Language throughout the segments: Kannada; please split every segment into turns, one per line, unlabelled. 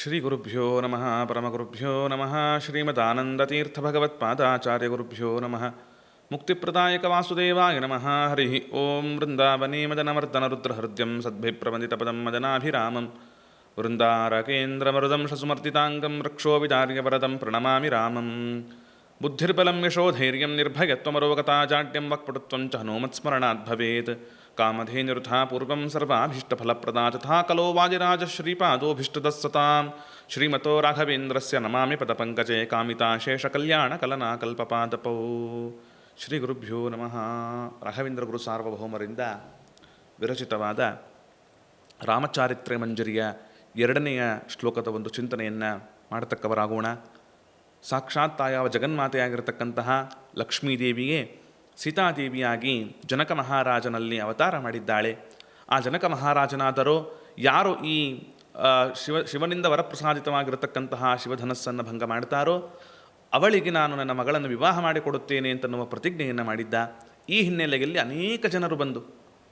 श्रीगुरुभ्यो नमः परमगुरुभ्यो नमः श्रीमदानन्दतीर्थभगवत्पादाचार्यगुरुभ्यो नमः। मुक्तिप्रदायकवासुदेवाय नमः हरिः ॐ वृन्दावनीमजनमर्दनरुद्रहृद्यं सद्भिप्रवन्दितपदं मदनाभिरामं वृन्दारकेन्द्रमरुदं शसुमर्दिताङ्गं वृक्षो प्रणमामि वरदं बुद्धिर्बलं यशोधैर्यं निर्भयत्वमरोगताजाड्यं च हनोमत्स्मरणाद्भवेत् ಕಾಮಧೇನಿರುಥಾ ಪೂರ್ವಂ ಸರ್ವಾಭೀಷ್ಟಫಲಪ್ರದಾ ತಥಾ ಕಲೋ ವಾದಿರಾಜ ಶ್ರೀಪಾದೋಭೀಷ್ಟದಸ್ಸತಾಂ ಶ್ರೀಮತೋ ರಾಘವೇಂದ್ರಸ್ಯ ನಮಾಮಿ ಪದಪಂಕಜೆ ಕಲ್ಯಾಣ ಕಲನಾ ಕಲ್ಪಪಾದಪೌ ಶ್ರೀ ಗುರುಭ್ಯೋ ನಮಃ ರಾಘವೇಂದ್ರ ಗುರು ಸಾರ್ವಭೌಮರಿಂದ ವಿರಚಿತವಾದ ರಾಮಚಾರಿತ್ರ್ಯ ಮಂಜರಿಯ ಎರಡನೆಯ ಶ್ಲೋಕದ ಒಂದು ಚಿಂತನೆಯನ್ನು ಮಾಡತಕ್ಕವರಾಗೋಣ. ಸಾಕ್ಷಾತ್ ತಾಯಾವ ಜಗನ್ಮಾತೆಯಾಗಿರತಕ್ಕಂತಹ ಲಕ್ಷ್ಮೀದೇವಿಯೇ ಸೀತಾದೇವಿಯಾಗಿ ಜನಕ ಮಹಾರಾಜನಲ್ಲಿ ಅವತಾರ ಮಾಡಿದ್ದಾಳೆ. ಆ ಜನಕ ಮಹಾರಾಜನಾದರೂ ಯಾರು ಈ ಶಿವ, ಶಿವನಿಂದ ವರಪ್ರಸಾದಿತವಾಗಿರತಕ್ಕಂತಹ ಶಿವಧನಸ್ಸನ್ನು ಭಂಗ ಮಾಡ್ತಾರೋ, ಅವಳಿಗೆ ನಾನು ನನ್ನ ಮಗಳನ್ನು ವಿವಾಹ ಮಾಡಿಕೊಡುತ್ತೇನೆ ಅಂತನ್ನುವ ಪ್ರತಿಜ್ಞೆಯನ್ನು ಮಾಡಿದ್ದ. ಈ ಹಿನ್ನೆಲೆಯಲ್ಲಿ ಅನೇಕ ಜನರು ಬಂದು,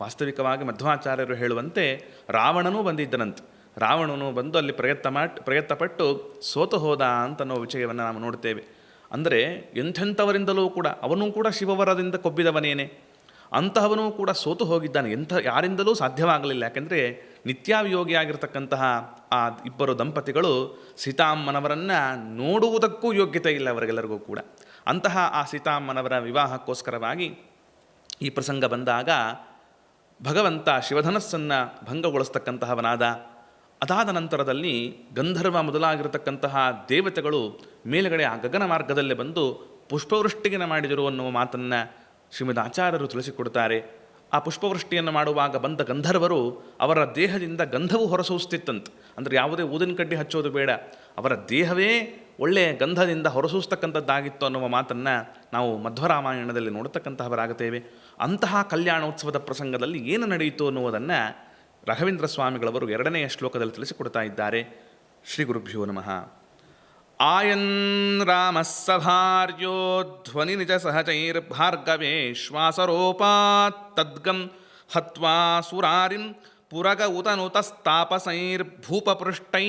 ವಾಸ್ತವಿಕವಾಗಿ ಮಧ್ವಾಚಾರ್ಯರು ಹೇಳುವಂತೆ ರಾವಣನೂ ಬಂದಿದ್ದನಂತೆ. ರಾವಣನು ಬಂದು ಅಲ್ಲಿ ಪ್ರಯತ್ನ ಮಾಡಿ ಪ್ರಯತ್ನಪಟ್ಟು ಸೋತು ಹೋದ ಅಂತನ್ನೋ ವಿಷಯವನ್ನು ನಾವು ನೋಡ್ತೇವೆ. ಅಂದರೆ ಎಂಥೆಂಥವರಿಂದಲೂ ಕೂಡ ಅವನೂ ಕೂಡ ಶಿವವರದಿಂದ ಕೊಬ್ಬಿದವನೇನೆ. ಅಂತಹವನು ಕೂಡ ಸೋತು ಹೋಗಿದ್ದಾನೆ. ಎಂಥ ಯಾರಿಂದಲೂ ಸಾಧ್ಯವಾಗಲಿಲ್ಲ. ಯಾಕೆಂದರೆ ನಿತ್ಯಾವಿಯೋಗಿಯಾಗಿರ್ತಕ್ಕಂತಹ ಆ ಇಬ್ಬರು ದಂಪತಿಗಳು ಸೀತಾಮ್ಮನವರನ್ನು ನೋಡುವುದಕ್ಕೂ ಯೋಗ್ಯತೆ ಇಲ್ಲ ಅವರಿಗೆಲ್ಲರಿಗೂ ಕೂಡ. ಅಂತಹ ಆ ಸೀತಾಮ್ಮನವರ ವಿವಾಹಕ್ಕೋಸ್ಕರವಾಗಿ ಈ ಪ್ರಸಂಗ ಬಂದಾಗ ಭಗವಂತ ಶಿವಧನಸ್ಸನ್ನು ಭಂಗಗೊಳಿಸ್ತಕ್ಕಂತಹವನಾದ ಅದಾದ ನಂತರದಲ್ಲಿ ಗಂಧರ್ವ ಮೊದಲಾಗಿರತಕ್ಕಂತಹ ದೇವತೆಗಳು ಮೇಲುಗಡೆ ಆ ಗಗನ ಮಾರ್ಗದಲ್ಲೇ ಬಂದು ಪುಷ್ಪವೃಷ್ಟಿಗೆನ ಮಾಡಿದರು ಅನ್ನುವ ಮಾತನ್ನು ಶ್ರೀಮದ್ ಆಚಾರ್ಯರು ತಿಳಿಸಿಕೊಡ್ತಾರೆ. ಆ ಪುಷ್ಪವೃಷ್ಟಿಯನ್ನು ಮಾಡುವಾಗ ಬಂದ ಗಂಧರ್ವರು ಅವರ ದೇಹದಿಂದ ಗಂಧವು ಹೊರಸೂಸ್ತಿತ್ತಂತೆ. ಅಂದರೆ ಯಾವುದೇ ಊದಿನ ಕಡ್ಡಿ ಹಚ್ಚೋದು ಬೇಡ. ಅವರ ದೇಹವೇ ಒಳ್ಳೆಯ ಗಂಧದಿಂದ ಹೊರಸೂಸ್ತಕ್ಕಂಥದ್ದಾಗಿತ್ತು ಅನ್ನುವ ಮಾತನ್ನು ನಾವು ಮಧ್ವರಾಮಾಯಣದಲ್ಲಿ ನೋಡತಕ್ಕಂತಹವರಾಗುತ್ತೇವೆ. ಅಂತಹ ಕಲ್ಯಾಣೋತ್ಸವದ ಪ್ರಸಂಗದಲ್ಲಿ ಏನು ನಡೆಯಿತು ಅನ್ನುವುದನ್ನು ರಾಘವೇಂದ್ರ ಸ್ವಾಮಿಗಳವರು ಎರಡನೆಯ ಶ್ಲೋಕದಲ್ಲಿ ತಿಳಿಸಿಕೊಡ್ತಾ ಇದ್ದಾರೆ. ಶ್ರೀ ಗುರುಭ್ಯೋ ನಮಃ. ಆಯನ್ ರಾಮ ಸಭಾರ್ಯೋ ಧ್ವನಿ ನಿಜ ಸಹಚೈರ್ಭಾರ್ಗವೇ ಶ್ವಾಸರೋಪಾತ್ ತದ್ಗಂ ಹತ್ವಾ ಸುರಾರಿಂ ಪುರಗ ಉತನುತಸ್ತಾಪಸೈರ್ಭೂಪಪೃಷ್ಟೈ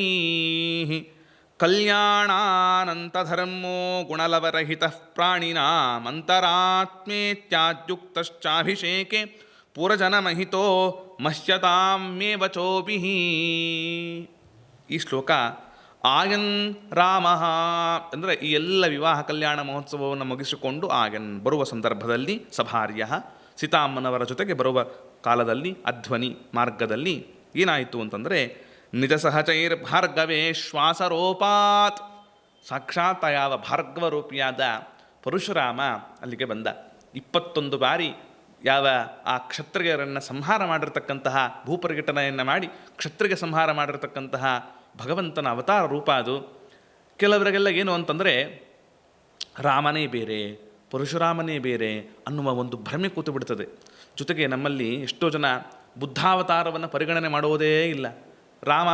ಕಲ್ಯಾಣಾನಂತಧರ್ಮೋ ಗುಣಲವರಹಿತ ಪ್ರಾಣಿನಾಮಂತರಾತ್ಮೇತ್ಯಾದ್ಯುಕ್ತಶ್ಚಾಭಿಷೇಕೆ ಪುರಜನಮಹಿತೋ ಮಹ್ಯತಾಮ್ಯೇವ ವಚೋಪಿ ಈ ಶ್ಲೋಕ ಆಯನ್ ರಾಮ. ಅಂದರೆ ಈ ಎಲ್ಲ ವಿವಾಹ ಕಲ್ಯಾಣ ಮಹೋತ್ಸವವನ್ನು ಮುಗಿಸಿಕೊಂಡು ಆಯನ್ ಬರುವ ಸಂದರ್ಭದಲ್ಲಿ ಸಭಾರ್ಯ ಸೀತಾಮ್ಮನವರ ಜೊತೆಗೆ ಬರುವ ಕಾಲದಲ್ಲಿ ಅಧ್ವನಿ ಮಾರ್ಗದಲ್ಲಿ ಏನಾಯಿತು ಅಂತಂದರೆ, ನಿಜ ಸಹಚೈರ್ ಭಾರ್ಗವೇ ಶ್ವಾಸರೋಪಾತ್. ಸಾಕ್ಷಾತ್ ಯಾವ ಭಾರ್ಗವ ರೂಪಿಯಾದ ಪರಶುರಾಮ ಅಲ್ಲಿಗೆ ಬಂದ. ಇಪ್ಪತ್ತೊಂದು ಬಾರಿ ಯಾವ ಆ ಕ್ಷತ್ರಿಯರನ್ನು ಸಂಹಾರ ಮಾಡಿರ್ತಕ್ಕಂತಹ ಭೂಪರಿಘಟನೆಯನ್ನು ಮಾಡಿ ಕ್ಷತ್ರಿಗೆ ಸಂಹಾರ ಮಾಡಿರ್ತಕ್ಕಂತಹ ಭಗವಂತನ ಅವತಾರ ರೂಪ ಅದು. ಕೆಲವರಿಗೆಲ್ಲ ಏನು ಅಂತಂದರೆ, ರಾಮನೇ ಬೇರೆ, ಪರಶುರಾಮನೇ ಬೇರೆ ಅನ್ನುವ ಒಂದು ಭ್ರಮೆ ಕೂತು ಬಿಡ್ತದೆ ಜೊತೆಗೆ ನಮ್ಮಲ್ಲಿ ಎಷ್ಟೋ ಜನ ಬುದ್ಧಾವತಾರವನ್ನು ಪರಿಗಣನೆ ಮಾಡುವುದೇ ಇಲ್ಲ. ರಾಮ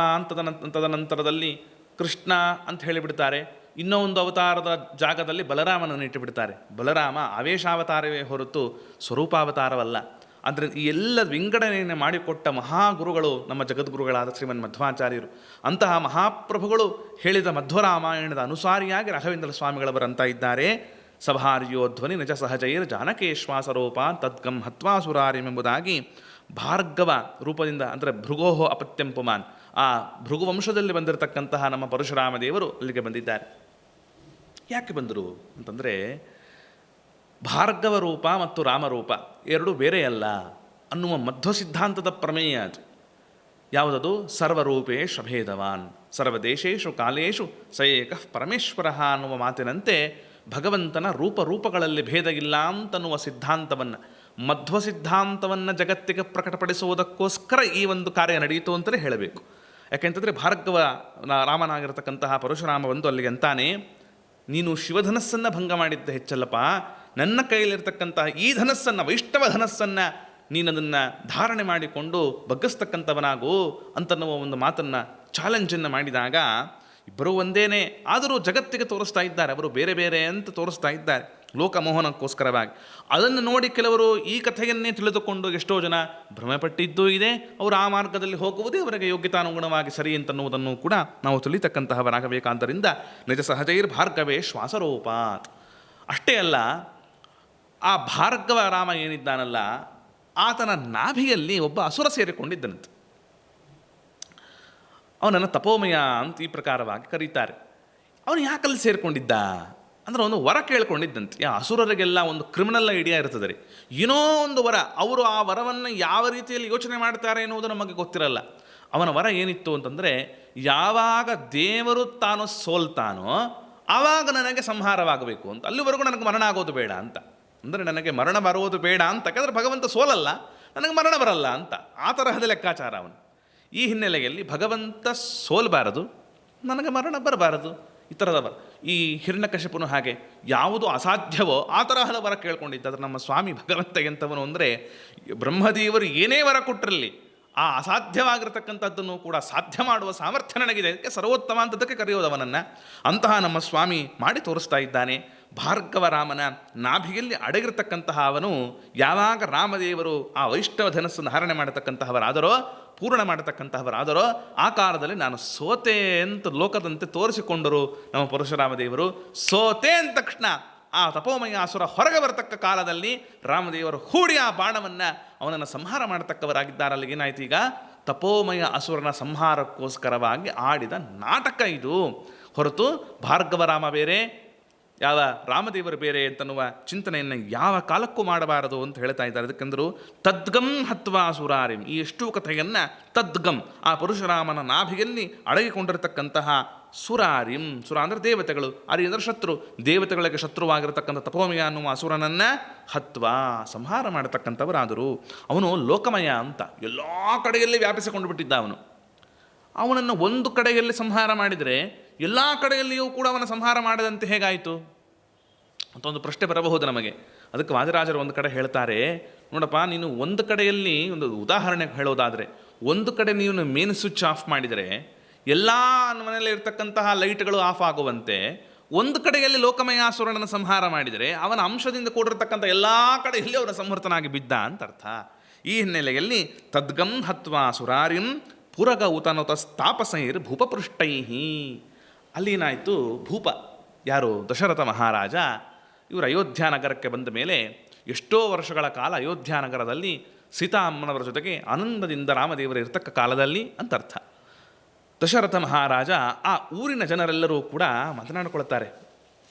ಅಂತದ ನಂತರದಲ್ಲಿ ಕೃಷ್ಣ ಅಂತ ಹೇಳಿಬಿಡ್ತಾರೆ. ಇನ್ನೂ ಒಂದು ಅವತಾರದ ಜಾಗದಲ್ಲಿ ಬಲರಾಮನನ್ನು ಇಟ್ಟುಬಿಡ್ತಾರೆ. ಬಲರಾಮ ಆವೇಶಾವತಾರವೇ ಹೊರತು ಸ್ವರೂಪಾವತಾರವಲ್ಲ. ಅಂದರೆ ಈ ಎಲ್ಲ ವಿಂಗಡಣೆಯನ್ನು ಮಾಡಿಕೊಟ್ಟ ಮಹಾಗುರುಗಳು, ನಮ್ಮ ಜಗದ್ಗುರುಗಳಾದ ಶ್ರೀಮನ್ ಮಧ್ವಾಚಾರ್ಯರು. ಅಂತಹ ಮಹಾಪ್ರಭುಗಳು ಹೇಳಿದ ಮಧ್ವರಾಮಾಯಣದ ಅನುಸಾರಿಯಾಗಿ ರಾಘವೇಂದ್ರ ಸ್ವಾಮಿಗಳವರಂತ ಇದ್ದಾರೆ. ಸಭಾರ್ಯೋ ಧ್ವನಿ ನಿಜ ಸಹಜೈರ್ ಜಾನಕೇಶ್ವಾಸರೋಪ ತದ್ಗಂ ಹತ್ವಾಸುರಾರಿಮೆಂಬುದಾಗಿ ಭಾರ್ಗವ ರೂಪದಿಂದ ಅಂದರೆ ಭೃಗೋಹೋ ಅಪತ್ಯಂಪುಮಾನ್ ಆ ಭೃಗುವಂಶದಲ್ಲಿ ಬಂದಿರತಕ್ಕಂತಹ ನಮ್ಮ ಪರಶುರಾಮ ದೇವರು ಅಲ್ಲಿಗೆ ಬಂದಿದ್ದಾರೆ. ಯಾಕೆ ಬಂದರು ಅಂತಂದರೆ ಭಾರ್ಗವ ರೂಪ ಮತ್ತು ರಾಮರೂಪ ಎರಡು ಬೇರೆ ಅಲ್ಲ ಅನ್ನುವ ಮಧ್ವ ಸಿದ್ಧಾಂತದ ಪ್ರಮೇಯ ಅದು. ಯಾವುದದು? ಸರ್ವರೂಪೇ ಶಭೇದವಾನ್ ಸರ್ವದೇಶೇಶು ಕಾಲೇಶು ಸ ಏಕಃ ಪರಮೇಶ್ವರ ಅನ್ನುವ ಮಾತಿನಂತೆ ಭಗವಂತನ ರೂಪರೂಪಗಳಲ್ಲಿ ಭೇದ ಇಲ್ಲ ಅಂತನ್ನುವ ಸಿದ್ಧಾಂತವನ್ನು ಮಧ್ವ ಸಿದ್ಧಾಂತವನ್ನು ಜಗತ್ತಿಗೆ ಪ್ರಕಟಪಡಿಸುವುದಕ್ಕೋಸ್ಕರ ಈ ಒಂದು ಕಾರ್ಯ ನಡೆಯಿತು ಅಂತಲೇ ಹೇಳಬೇಕು. ಯಾಕೆಂತಂದರೆ ಭಾರ್ಗವ ರಾಮನಾಗಿರತಕ್ಕಂತಹ ಪರಶುರಾಮ ಬಂದು ಅಲ್ಲಿಗೆ ಅಂತಾನೆ ನೀನು ಶಿವಧನಸ್ಸನ್ನು ಭಂಗ ಮಾಡಿದ್ದ ಹೆಚ್ಚಲ್ಲಪ್ಪ. ನನ್ನ ಕೈಯಲ್ಲಿರ್ತಕ್ಕಂತಹ ಈ ಧನಸ್ಸನ್ನು, ವೈಷ್ಣವ ಧನಸ್ಸನ್ನು ನೀನದನ್ನು ಧಾರಣೆ ಮಾಡಿಕೊಂಡು ಬಗ್ಗಿಸ್ತಕ್ಕಂಥವನಾಗು ಅಂತನ್ನುವ ಒಂದು ಮಾತನ್ನು ಚಾಲೆಂಜನ್ನು ಮಾಡಿದಾಗ, ಇಬ್ಬರೂ ಒಂದೇನೇ, ಆದರೂ ಜಗತ್ತಿಗೆ ತೋರಿಸ್ತಾ ಇದ್ದಾರೆ, ಅವರು ಬೇರೆ ಬೇರೆ ಅಂತ ತೋರಿಸ್ತಾ ಇದ್ದಾರೆ. ಲೋಕಮೋಹನಕ್ಕೋಸ್ಕರವಾಗಿ. ಅದನ್ನು ನೋಡಿ ಕೆಲವರು ಈ ಕಥೆಯನ್ನೇ ತಿಳಿದುಕೊಂಡು ಎಷ್ಟೋ ಜನ ಭ್ರಮೆಪಟ್ಟಿದ್ದೂ ಇದೆ. ಅವರು ಆ ಮಾರ್ಗದಲ್ಲಿ ಹೋಗುವುದೇ ಅವರಿಗೆ ಯೋಗ್ಯತಾನುಗುಣವಾಗಿ ಸರಿ ಅಂತನ್ನುವುದನ್ನು ಕೂಡ ನಾವು ತಿಳಿತಕ್ಕಂತಹವರಾಗಬೇಕಾದ್ದರಿಂದ ನಿಜ ಸಹಜೈರ್ ಭಾರ್ಗವೇ ಶ್ವಾಸರೂಪಾತ್. ಅಷ್ಟೇ ಅಲ್ಲ, ಆ ಭಾರ್ಗವ ರಾಮ ಏನಿದ್ದಾನಲ್ಲ, ಆತನ ನಾಭಿಯಲ್ಲಿ ಒಬ್ಬ ಅಸುರ ಸೇರಿಕೊಂಡಿದ್ದನಂತೆ. ಅವನನ್ನು ತಪೋಮಯ ಅಂತ ಈ ಪ್ರಕಾರವಾಗಿ ಕರೀತಾರೆ. ಅವನು ಯಾಕಲ್ಲಿ ಸೇರಿಕೊಂಡಿದ್ದ? ಅಂದ್ರೆ ಒಂದು ವರ ಕೇಳ್ಕೊಂಡಿದ್ದಂತೆ. ಯಾ ಅಸುರರಿಗೆಲ್ಲ ಒಂದು ಕ್ರಿಮಿನಲ್ ಐಡಿಯಾ ಇರ್ತದೆ ರೀ. ಏನೋ ಒಂದು ವರ, ಅವರು ಆ ವರವನ್ನು ಯಾವ ರೀತಿಯಲ್ಲಿ ಯೋಚನೆ ಮಾಡ್ತಾರೆ ಎನ್ನುವುದು ನಮಗೆ ಗೊತ್ತಿರಲ್ಲ. ಅವನ ವರ ಏನಿತ್ತು ಅಂತಂದರೆ, ಯಾವಾಗ ದೇವರು ತಾನು ಸೋಲ್ತಾನೋ ಆವಾಗ ನನಗೆ ಸಂಹಾರವಾಗಬೇಕು ಅಂತ. ಅಲ್ಲಿವರೆಗೂ ನನಗೆ ಮರಣ ಆಗೋದು ಬೇಡ ಅಂತ. ಅಂದರೆ ನನಗೆ ಮರಣ ಬರುವುದು ಬೇಡ ಅಂತ. ಯಾಕಂದರೆ ಭಗವಂತ ಸೋಲಲ್ಲ, ನನಗೆ ಮರಣ ಬರಲ್ಲ ಅಂತ. ಆ ತರಹದ ಲೆಕ್ಕಾಚಾರ ಅವನು. ಈ ಹಿನ್ನೆಲೆಯಲ್ಲಿ ಭಗವಂತ ಸೋಲಬಾರದು, ನನಗೆ ಮರಣ ಬರಬಾರದು. ಈ ಥರದ ಈ ಹಿರಣ್ಯಕಶಿಪನು ಹಾಗೆ ಯಾವುದು ಅಸಾಧ್ಯವೋ ಆ ತರಹದ ವರ ಕೇಳ್ಕೊಂಡಿದ್ದ. ಆದರೆ ನಮ್ಮ ಸ್ವಾಮಿ ಭಗವಂತ ಎಂಥವನು ಅಂದರೆ ಬ್ರಹ್ಮದೇವರು ಏನೇ ವರ ಕೊಟ್ಟರಲ್ಲಿ ಆ ಅಸಾಧ್ಯವಾಗಿರತಕ್ಕಂಥದ್ದನ್ನು ಕೂಡ ಸಾಧ್ಯ ಮಾಡುವ ಸಾಮರ್ಥ್ಯ ನನಗಿದೆ. ಅದಕ್ಕೆ ಸರ್ವೋತ್ತಮ ಅಂತದಕ್ಕೆ ಕರೆಯೋದು ಅವನನ್ನು. ಅಂತಹ ನಮ್ಮ ಸ್ವಾಮಿ ಮಾಡಿ ತೋರಿಸ್ತಾ ಇದ್ದಾನೆ. ಭಾರ್ಗವ ರಾಮನ ನಾಭಿಯಲ್ಲಿ ಅಡಗಿರತಕ್ಕಂತಹ ಅವನು ಯಾವಾಗ ರಾಮದೇವರು ಆ ವೈಷ್ಣವ ಧನಸ್ಸನ್ನು ಹರಣೆ ಮಾಡತಕ್ಕಂತಹವರಾದರೋ ಪೂರ್ಣ ಮಾಡತಕ್ಕಂತಹವರಾದರೋ ಆ ಕಾಲದಲ್ಲಿ ನಾನು ಸೋತೆ ಅಂತ ಲೋಕದಂತೆ ತೋರಿಸಿಕೊಂಡರು ನಮ್ಮ ಪರಶುರಾಮ ದೇವರು ಸೋತೆ ಅಂದ ತಕ್ಷಣ ಆ ತಪೋಮಯ ಅಸುರ ಹೊರಗೆ ಬರತಕ್ಕ ಕಾಲದಲ್ಲಿ ರಾಮದೇವರು ಹೂಡಿ ಆ ಬಾಣವನ್ನು ಅವನನ್ನು ಸಂಹಾರ ಮಾಡತಕ್ಕವರಾಗಿದ್ದಾರಲ್ಲಿ. ಏನಾಯ್ತು ಈಗ? ತಪೋಮಯ ಅಸುರನ ಸಂಹಾರಕ್ಕೋಸ್ಕರವಾಗಿ ಆಡಿದ ನಾಟಕ ಇದು. ಹೊರತು ಭಾರ್ಗವರಾಮ ಬೇರೆ ಯಾವ ರಾಮದೇವರು ಬೇರೆ ಅಂತನ್ನುವ ಚಿಂತನೆಯನ್ನು ಯಾವ ಕಾಲಕ್ಕೂ ಮಾಡಬಾರದು ಅಂತ ಹೇಳ್ತಾ ಇದ್ದಾರೆ. ಅದಕ್ಕೆಂದರು ತದ್ಗಂ ಹತ್ವಾ ಸುರಾರಿಂ. ಈ ಎಷ್ಟು ಕಥೆಯನ್ನು ತದ್ಗಂ, ಆ ಪರಶುರಾಮನ ನಾಭಿಯಲ್ಲಿ ಅಡಗಿಕೊಂಡಿರತಕ್ಕಂತಹ ಸುರಾರಿಂ. ಸುರ ಅಂದರೆ ದೇವತೆಗಳು. ಅರಿ ಅಂದರೆ ಶತ್ರು. ದೇವತೆಗಳಿಗೆ ಶತ್ರುವಾಗಿರತಕ್ಕಂಥ ತಪೋಮಯ ಅನ್ನುವ ಅಸುರನನ್ನು ಹತ್ವಾ ಸಂಹಾರ ಮಾಡತಕ್ಕಂಥವರಾದರು. ಅವನು ಲೋಕಮಯ ಅಂತ. ಎಲ್ಲ ಕಡೆಯಲ್ಲಿ ವ್ಯಾಪಿಸಿಕೊಂಡು ಬಿಟ್ಟಿದ್ದ ಅವನು. ಅವನನ್ನು ಒಂದು ಕಡೆಯಲ್ಲಿ ಸಂಹಾರ ಮಾಡಿದರೆ ಎಲ್ಲ ಕಡೆಯಲ್ಲಿಯೂ ಕೂಡ ಅವನ ಸಂಹಾರ ಮಾಡದಂತೆ ಹೇಗಾಯಿತು? ಅಂತ ಒಂದು ಪ್ರಶ್ನೆ ಬರಬಹುದು ನಮಗೆ. ಅದಕ್ಕೆ ವಾದಿರಾಜರು ಒಂದು ಕಡೆ ಹೇಳ್ತಾರೆ, ನೋಡಪ್ಪ, ನೀನು ಒಂದು ಕಡೆಯಲ್ಲಿ ಒಂದು ಉದಾಹರಣೆ ಹೇಳೋದಾದರೆ, ಒಂದು ಕಡೆ ನೀನು ಮೇನ್ ಸ್ವಿಚ್ ಆಫ್ ಮಾಡಿದರೆ, ಎಲ್ಲ ಮನೆಯಲ್ಲಿ ಇರ್ತಕ್ಕಂತಹ ಲೈಟ್ಗಳು ಆಫ್ ಆಗುವಂತೆ, ಒಂದು ಕಡೆಯಲ್ಲಿ ಲೋಕಮಯಾಸುರನನ್ನು ಸಂಹಾರ ಮಾಡಿದರೆ, ಅವನ ಅಂಶದಿಂದ ಕೂಡಿರತಕ್ಕಂಥ ಎಲ್ಲ ಕಡೆಯಲ್ಲಿ ಅವನ ಸಂಹೃತನಾಗಿ ಬಿದ್ದ ಅಂತ ಅರ್ಥ. ಈ ಹಿನ್ನೆಲೆಯಲ್ಲಿ, ತದ್ಗಂ ಹತ್ವಾ ಸುರಾರಿಂ ಪುರಗ ಉತನುತ ಸ್ಥಾಪಸೈರ್ ಭೂಪಪೃಷ್ಟೈ ಅಲ್ಲೇನಾಯಿತು ಭೂಪ, ಯಾರು? ದಶರಥ ಮಹಾರಾಜ, ಇವರು ಅಯೋಧ್ಯ ನಗರಕ್ಕೆ ಬಂದ ಮೇಲೆ ಎಷ್ಟೋ ವರ್ಷಗಳ ಕಾಲ ಅಯೋಧ್ಯ ನಗರದಲ್ಲಿ ಸೀತಾ ಅಮ್ಮನವರ ಜೊತೆಗೆ ಆನಂದದಿಂದ ರಾಮದೇವರು ಇರತಕ್ಕ ಕಾಲದಲ್ಲಿ ಅಂತ ಅರ್ಥ. ದಶರಥ ಮಹಾರಾಜ ಆ ಊರಿನ ಜನರೆಲ್ಲರೂ ಕೂಡ ಮಾತನಾಡಿಕೊಳ್ತಾರೆ.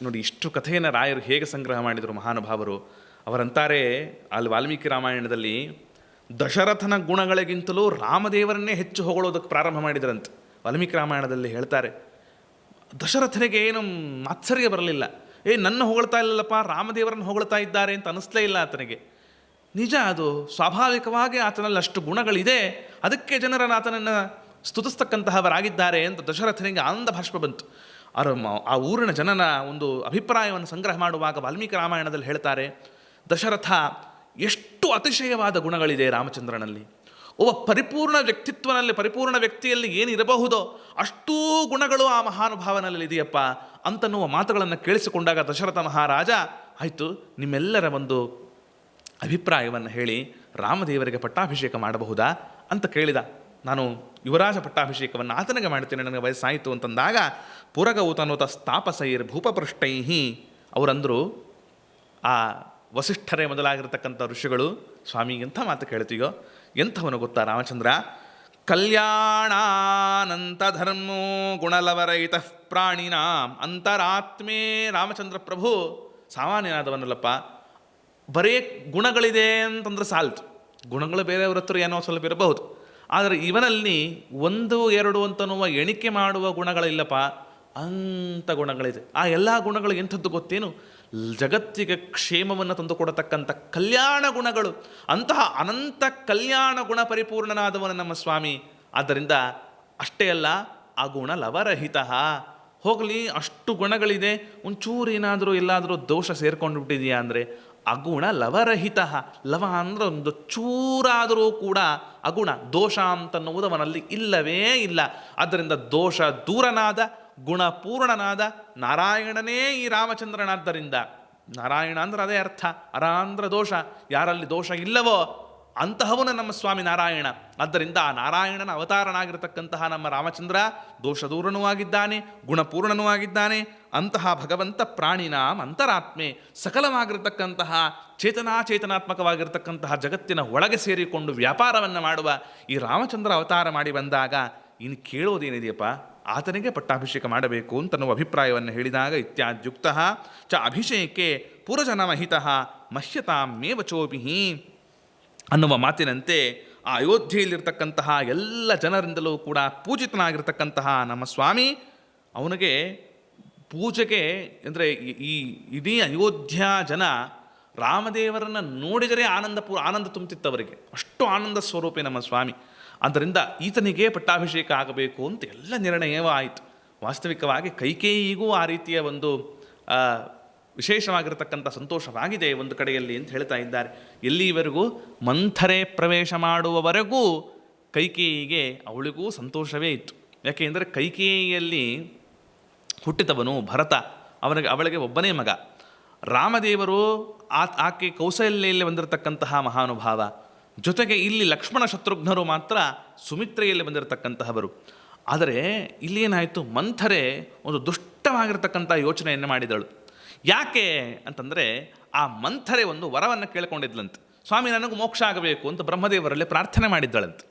ನೋಡಿ, ಇಷ್ಟು ಕಥೆಯನ್ನು ರಾಯರು ಹೇಗೆ ಸಂಗ್ರಹ ಮಾಡಿದರು ಮಹಾನುಭಾವರು? ಅವರಂತಾರೆ, ಅಲ್ಲಿ ವಾಲ್ಮೀಕಿ ರಾಮಾಯಣದಲ್ಲಿ, ದಶರಥನ ಗುಣಗಳಿಗಿಂತಲೂ ರಾಮದೇವರನ್ನೇ ಹೆಚ್ಚು ಹೊಗಳೋದಕ್ಕೆ ಪ್ರಾರಂಭ ಮಾಡಿದರಂತೆ. ವಾಲ್ಮೀಕಿ ರಾಮಾಯಣದಲ್ಲಿ ಹೇಳ್ತಾರೆ ದಶರಥನಿಗೆ ಏನು ಮಾತ್ಸರ್ಯ ಬರಲಿಲ್ಲ. ಏ, ನನ್ನ ಹೊಗಳ್ತಾ ಇಲ್ಲಲ್ಲಪ್ಪ, ರಾಮದೇವರನ್ನು ಹೊಗಳ್ತಾ ಇದ್ದಾರೆ ಅಂತ ಅನಿಸ್ಲೇ ಇಲ್ಲ ಆತನಿಗೆ. ನಿಜ ಅದು, ಸ್ವಾಭಾವಿಕವಾಗಿ ಆತನಲ್ಲಿ ಅಷ್ಟು ಗುಣಗಳಿದೆ, ಅದಕ್ಕೆ ಜನರನ್ನು ಆತನನ್ನು ಸ್ತುತಿಸ್ತಕ್ಕಂತಹವರಾಗಿದ್ದಾರೆ ಅಂತ ದಶರಥನಿಗೆ ಆನಂದ ಭಾಷ್ಪ ಬಂತು. ಅರಮ ಆ ಊರಿನ ಜನನ ಒಂದು ಅಭಿಪ್ರಾಯವನ್ನು ಸಂಗ್ರಹ ಮಾಡುವಾಗ ವಾಲ್ಮೀಕಿ ರಾಮಾಯಣದಲ್ಲಿ ಹೇಳ್ತಾರೆ, ದಶರಥ, ಎಷ್ಟು ಅತಿಶಯವಾದ ಗುಣಗಳಿದೆ ರಾಮಚಂದ್ರನಲ್ಲಿ. ಒಬ್ಬ ಪರಿಪೂರ್ಣ ವ್ಯಕ್ತಿತ್ವನಲ್ಲಿ, ಪರಿಪೂರ್ಣ ವ್ಯಕ್ತಿಯಲ್ಲಿ ಏನಿರಬಹುದೋ ಅಷ್ಟೂ ಗುಣಗಳು ಆ ಮಹಾನುಭಾವನಲ್ಲಿ ಇದೆಯಪ್ಪ ಅಂತನ್ನುವ ಮಾತುಗಳನ್ನು ಕೇಳಿಸಿಕೊಂಡಾಗ ದಶರಥ ಮಹಾರಾಜ, ಆಯಿತು, ನಿಮ್ಮೆಲ್ಲರ ಒಂದು ಅಭಿಪ್ರಾಯವನ್ನು ಹೇಳಿ, ರಾಮದೇವರಿಗೆ ಪಟ್ಟಾಭಿಷೇಕ ಮಾಡಬಹುದಾ? ಅಂತ ಕೇಳಿದ. ನಾನು ಯುವರಾಜ ಪಟ್ಟಾಭಿಷೇಕವನ್ನು ಆತನಿಗೆ ಮಾಡ್ತೇನೆ, ನನಗೆ ವಯಸ್ಸಾಯಿತು ಅಂತಂದಾಗ ಪುರಗ ಉತನುತ ಸ್ಥಾಪಸೈರ್ ಭೂಪಪೃಷ್ಟೈಹಿ ಅವರಂದರು, ಆ ವಸಿಷ್ಠರೇ ಮೊದಲಾಗಿರ್ತಕ್ಕಂಥ ಋಷಿಗಳು, ಸ್ವಾಮಿ ಮಾತು ಕೇಳ್ತೀಯೋ? ಎಂಥವನು ಗೊತ್ತಾ ರಾಮಚಂದ್ರ? ಕಲ್ಯಾಣಾನಂತ ಧರ್ಮೋ ಗುಣಲವರಹಿತ ಪ್ರಾಣಿನಾಂ ಅಂತರಾತ್ಮೇ ರಾಮಚಂದ್ರ ಪ್ರಭು. ಸಾಮಾನ್ಯನಾದವನಲ್ಲಪ್ಪ, ಬರೇ ಗುಣಗಳಿದೆ ಅಂತಂದ್ರೆ ಸಾಲ್ತು ಗುಣಗಳು ಬೇರೆಯವ್ರ ಹತ್ರ ಏನೋ ಸ್ವಲ್ಪ ಇರಬಹುದು. ಆದರೆ ಇವನಲ್ಲಿ ಒಂದು, ಎರಡು ಅಂತನ್ನುವ ಎಣಿಕೆ ಮಾಡುವ ಗುಣಗಳಿಲ್ಲಪ್ಪ, ಅಂಥ ಗುಣಗಳಿದೆ. ಆ ಎಲ್ಲ ಗುಣಗಳು ಎಂಥದ್ದು ಗೊತ್ತೇನು? ಜಗತ್ತಿಗೆ ಕ್ಷೇಮವನ್ನು ತಂದುಕೊಡತಕ್ಕಂಥ ಕಲ್ಯಾಣ ಗುಣಗಳು, ಅಂತಹ ಅನಂತ ಕಲ್ಯಾಣ ಗುಣ ಪರಿಪೂರ್ಣನಾದವನು ನಮ್ಮ ಸ್ವಾಮಿ. ಆದ್ದರಿಂದ ಅಷ್ಟೇ ಅಲ್ಲ, ಆ ಗುಣ ಲವರಹಿತ. ಹೋಗಲಿ, ಅಷ್ಟು ಗುಣಗಳಿದೆ, ಒಂಚೂರು ಏನಾದರೂ, ಎಲ್ಲಾದರೂ ದೋಷ ಸೇರ್ಕೊಂಡು ಬಿಟ್ಟಿದೆಯಾ ಅಂದರೆ ಅಗುಣ ಲವರಹಿತ. ಲವ ಅಂದರೆ ಒಂದು ಚೂರಾದರೂ ಕೂಡ ಅಗುಣ, ದೋಷ ಅಂತನ್ನುವುದು ಅವನಲ್ಲಿ ಇಲ್ಲವೇ ಇಲ್ಲ. ಆದ್ದರಿಂದ ದೋಷ ದೂರನಾದ ಗುಣಪೂರ್ಣನಾದ ನಾರಾಯಣನೇ ಈ ರಾಮಚಂದ್ರನಾದ್ದರಿಂದ. ನಾರಾಯಣ ಅಂದ್ರೆ ಅದೇ ಅರ್ಥ. ಅರ ಅಂದ್ರೆ ದೋಷ. ಯಾರಲ್ಲಿ ದೋಷ ಇಲ್ಲವೋ ಅಂತಹವನು ನಮ್ಮ ಸ್ವಾಮಿ ನಾರಾಯಣ. ಆದ್ದರಿಂದ ಆ ನಾರಾಯಣನ ಅವತಾರನಾಗಿರತಕ್ಕಂತಹ ನಮ್ಮ ರಾಮಚಂದ್ರ ದೋಷದೂರನೂ ಆಗಿದ್ದಾನೆ, ಗುಣಪೂರ್ಣನೂ ಆಗಿದ್ದಾನೆ. ಅಂತಹ ಭಗವಂತ ಪ್ರಾಣಿನಾಮ್ ಅಂತರಾತ್ಮೆ. ಸಕಲವಾಗಿರತಕ್ಕಂತಹ ಚೇತನಾಚೇತನಾತ್ಮಕವಾಗಿರತಕ್ಕಂತಹ ಜಗತ್ತಿನ ಒಳಗೆ ಸೇರಿಕೊಂಡು ವ್ಯಾಪಾರವನ್ನು ಮಾಡುವ ಈ ರಾಮಚಂದ್ರ ಅವತಾರ ಮಾಡಿ ಬಂದಾಗ ಇನ್ನು ಕೇಳೋದೇನಿದೆಯಪ್ಪ? ಆತನಿಗೆ ಪಟ್ಟಾಭಿಷೇಕ ಮಾಡಬೇಕು ಅಂತನ್ನುವ ಅಭಿಪ್ರಾಯವನ್ನು ಹೇಳಿದಾಗ ಇತ್ಯಾದ್ಯುಕ್ತ ಚ ಅಭಿಷೇಕೆ ಪುರಜನಮಹಿತ ಮಹ್ಯತಾಮೇವ ಚೋಪಿಹಿ ಅನ್ನುವ ಮಾತಿನಂತೆ ಆ ಅಯೋಧ್ಯೆಯಲ್ಲಿರ್ತಕ್ಕಂತಹ ಎಲ್ಲ ಜನರಿಂದಲೂ ಕೂಡ ಪೂಜಿತನಾಗಿರ್ತಕ್ಕಂತಹ ನಮ್ಮ ಸ್ವಾಮಿ ಅವನಿಗೆ ಪೂಜೆಗೆ ಅಂದರೆ ಈ ಇಡೀ ಅಯೋಧ್ಯ ಜನ ರಾಮದೇವರನ್ನು ನೋಡಿದರೆ ಆನಂದ ಪೂ ಆನಂದ ತುಂಬುತ್ತಿತ್ತವರಿಗೆ ಅಷ್ಟು ಆನಂದ ಸ್ವರೂಪಿ ನಮ್ಮ ಸ್ವಾಮಿ. ಆದ್ದರಿಂದ ಈತನಿಗೆ ಪಟ್ಟಾಭಿಷೇಕ ಆಗಬೇಕು ಅಂತ ಎಲ್ಲ ನಿರ್ಣಯವೂ ಆಯಿತು ವಾಸ್ತವಿಕವಾಗಿ ಕೈಕೇಯಿಗೂ ಆ ರೀತಿಯ ಒಂದು ವಿಶೇಷವಾಗಿರತಕ್ಕಂಥ ಸಂತೋಷವಾಗಿದೆ ಒಂದು ಕಡೆಯಲ್ಲಿ ಅಂತ ಹೇಳ್ತಾ ಇದ್ದಾರೆ. ಎಲ್ಲಿವರೆಗೂ? ಮಂಥರೆ ಪ್ರವೇಶ ಮಾಡುವವರೆಗೂ ಕೈಕೇಯಿಗೆ ಅವಳಿಗೂ ಸಂತೋಷವೇ ಇತ್ತು. ಯಾಕೆಂದರೆ ಕೈಕೇಯಿಯಲ್ಲಿ ಹುಟ್ಟಿದವನು ಭರತ, ಅವನಿಗೆ, ಅವಳಿಗೆ ಒಬ್ಬನೇ ಮಗ. ರಾಮದೇವರು ಆ ಆಕೆ ಕೌಸಲ್ಯಲ್ಲಿ ಬಂದಿರತಕ್ಕಂತಹ ಮಹಾನುಭಾವ. ಜೊತೆಗೆ ಇಲ್ಲಿ ಲಕ್ಷ್ಮಣ ಶತ್ರುಘ್ನರು ಮಾತ್ರ ಸುಮಿತ್ರೆಯಲ್ಲಿ ಬಂದಿರತಕ್ಕಂತಹವರು. ಆದರೆ ಇಲ್ಲೇನಾಯಿತು ಮಂಥರೆ ಒಂದು ದುಷ್ಟವಾಗಿರ್ತಕ್ಕಂಥ ಯೋಚನೆಯನ್ನು ಮಾಡಿದಳು. ಯಾಕೆ ಅಂತಂದರೆ ಆ ಮಂಥರೆ ಒಂದು ವರವನ್ನು ಕೇಳಿಕೊಂಡಿದ್ಲಂತೆ. ಸ್ವಾಮಿ, ನನಗೂ ಮೋಕ್ಷ ಆಗಬೇಕು ಅಂತ ಬ್ರಹ್ಮದೇವರಲ್ಲಿ ಪ್ರಾರ್ಥನೆ ಮಾಡಿದ್ದಳಂತೆ.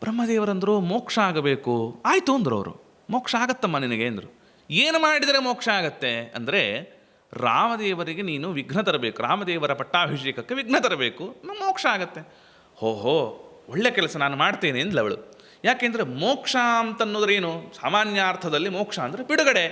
ಬ್ರಹ್ಮದೇವರಂದರು, ಮೋಕ್ಷ ಆಗಬೇಕು. ಆಯಿತು ಅಂದರು ಅವರು. ಮೋಕ್ಷ ಆಗತ್ತಮ್ಮ ನಿನಗೆ ಅಂದರು. ಏನು ಮಾಡಿದರೆ ಮೋಕ್ಷ ಆಗತ್ತೆ? ಅಂದರೆ ರಾಮದೇವರಿಗೆ ನೀನು ವಿಘ್ನ ತರಬೇಕು, ರಾಮದೇವರ ಪಟ್ಟಾಭಿಷೇಕಕ್ಕೆ ವಿಘ್ನ ತರಬೇಕು ಮೋಕ್ಷ ಆಗತ್ತೆ. ಹೋ ಹೋ, ಒಳ್ಳೆ ಕೆಲಸ ನಾನು ಮಾಡ್ತೇನೆ ಅಂದ್ಲವಳು ಯಾಕೆಂದರೆ ಮೋಕ್ಷ ಅಂತನ್ನೋದ್ರೇನು ಸಾಮಾನ್ಯ ಅರ್ಥದಲ್ಲಿ ಮೋಕ್ಷ ಅಂದರೆ ಬಿಡುಗಡೆ.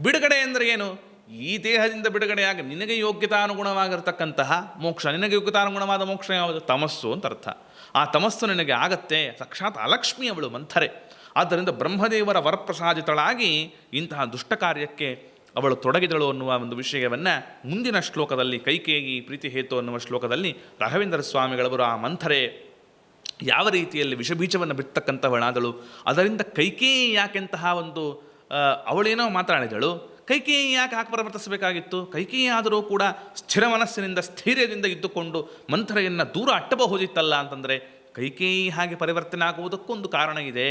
ಬಿಡುಗಡೆ ಅಂದರೆ ಏನು? ಈ ದೇಹದಿಂದ ಬಿಡುಗಡೆಯಾಗಿ ನಿನಗೆ ಯೋಗ್ಯತಾನುಗುಣವಾಗಿರ್ತಕ್ಕಂತಹ ಮೋಕ್ಷ, ನಿನಗೆ ಯೋಗ್ಯತಾನುಗುಣವಾದ ಮೋಕ್ಷ ಯಾವುದು? ತಮಸ್ಸು ಅಂತ ಅರ್ಥ. ಆ ತಮಸ್ಸು ನಿನಗೆ ಆಗತ್ತೆ, ಸಾಕ್ಷಾತ್ ಅಲಕ್ಷ್ಮಿ ಅವಳು ಮಂಥರೆ. ಆದ್ದರಿಂದ ಬ್ರಹ್ಮದೇವರ ವರಪ್ರಸಾದಿತಳಾಗಿ ಇಂತಹ ದುಷ್ಟ ಕಾರ್ಯಕ್ಕೆ ಅವಳು ತೊಡಗಿದಳು ಅನ್ನುವ ಒಂದು ವಿಷಯವನ್ನು ಮುಂದಿನ ಶ್ಲೋಕದಲ್ಲಿ ಕೈಕೇಯಿ ಪ್ರೀತಿ ಹೇತು ಅನ್ನುವ ಶ್ಲೋಕದಲ್ಲಿ ರಾಘವೇಂದ್ರ ಸ್ವಾಮಿಗಳವರು ಆ ಮಂಥರೆ ಯಾವ ರೀತಿಯಲ್ಲಿ ವಿಷಬೀಜವನ್ನು ಬಿತ್ತಕ್ಕಂಥವಳಾದಳು ಅದರಿಂದ ಕೈಕೇಯಿ ಯಾಕೆಂತಹ ಒಂದು ಅವಳೇನೋ ಮಾತಾಡಿದಳು ಕೈಕೇಯಿ ಯಾಕೆ ಹಾಕಿ ಪರಿವರ್ತಿಸಬೇಕಾಗಿತ್ತು ಕೈಕೇಯಿ ಆದರೂ ಕೂಡ ಸ್ಥಿರ ಮನಸ್ಸಿನಿಂದ ಸ್ಥೈರ್ಯದಿಂದ ಇದ್ದುಕೊಂಡು ಮಂಥರೆಯನ್ನು ದೂರ ಅಟ್ಟಬಹುದಿತ್ತಲ್ಲ ಅಂತಂದರೆ ಕೈಕೇಯಿ ಹಾಗೆ ಪರಿವರ್ತನೆ ಆಗುವುದಕ್ಕೊಂದು ಕಾರಣ ಇದೆ.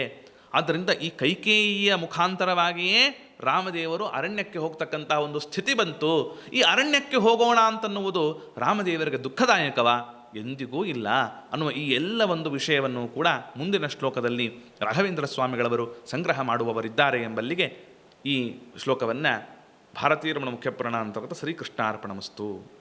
ಆದ್ದರಿಂದ ಈ ಕೈಕೇಯಿಯ ಮುಖಾಂತರವಾಗಿಯೇ ರಾಮದೇವರು ಅರಣ್ಯಕ್ಕೆ ಹೋಗ್ತಕ್ಕಂಥ ಒಂದು ಸ್ಥಿತಿ ಬಂತು. ಈ ಅರಣ್ಯಕ್ಕೆ ಹೋಗೋಣ ಅಂತನ್ನುವುದು ರಾಮದೇವರಿಗೆ ದುಃಖದಾಯಕವ? ಎಂದಿಗೂ ಇಲ್ಲ. ಅನ್ನುವ ಈ ಎಲ್ಲ ಒಂದು ವಿಷಯವನ್ನು ಕೂಡ ಮುಂದಿನ ಶ್ಲೋಕದಲ್ಲಿ ರಾಘವೇಂದ್ರ ಸ್ವಾಮಿಗಳವರು ಸಂಗ್ರಹ ಮಾಡುವವರಿದ್ದಾರೆ ಎಂಬಲ್ಲಿಗೆ ಈ ಶ್ಲೋಕವನ್ನು ಭಾರತೀಯ ರಮಣ ಮುಖ್ಯಪುರಾಣ ಅಂತರ್ಗತ ಶ್ರೀಕೃಷ್ಣಾರ್ಪಣಮಸ್ತು.